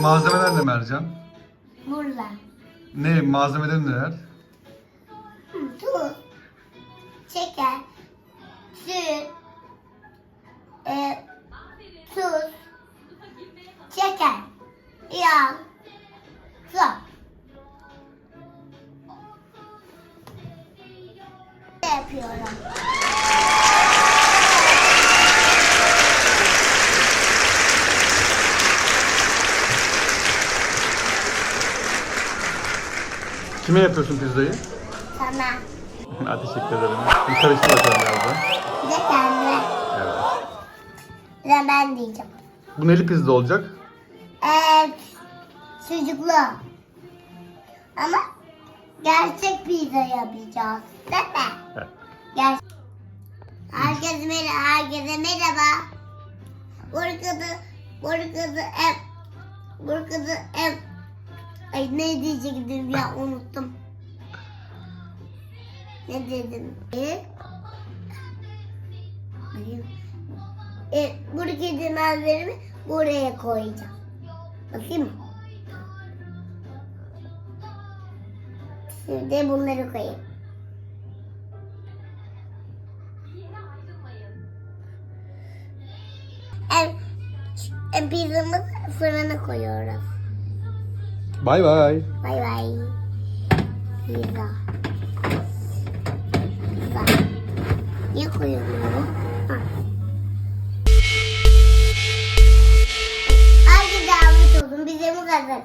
Malzemeler ne Mercan? Burada. Ne malzemeler neler? Hı, Tuz, şeker, süt, e, tuz, şeker, yağ, su. Ne yapıyorum? Kime yapıyorsun pizzayı? Sana. Ha, teşekkür ederim. Bir karıştır bakalım biraz da. Bir de kendime. Evet. Bir de ben diyeceğim. Bu neli pizza olacak? Evet. Sucuklu. Ama gerçek pizza yapacağız. Değil mi? Evet. Gel. Herkese merhaba. Herkese merhaba. Burkıdı, burkıdı ev. Burkıdı ev. Ay ne diyecektim ya unuttum. Ne dedim? E? E, burkıdı malzememi buraya koyacağım. Bakayım mı? Şimdi bunları koyayım. Ev, ev pizzamızı fırına koyuyoruz. Bay bay. Bay bay. Pizza. Pizza. Niye koyuyorum bunu? Ha. Herkese afiyet olsun. Pizzamız hazır.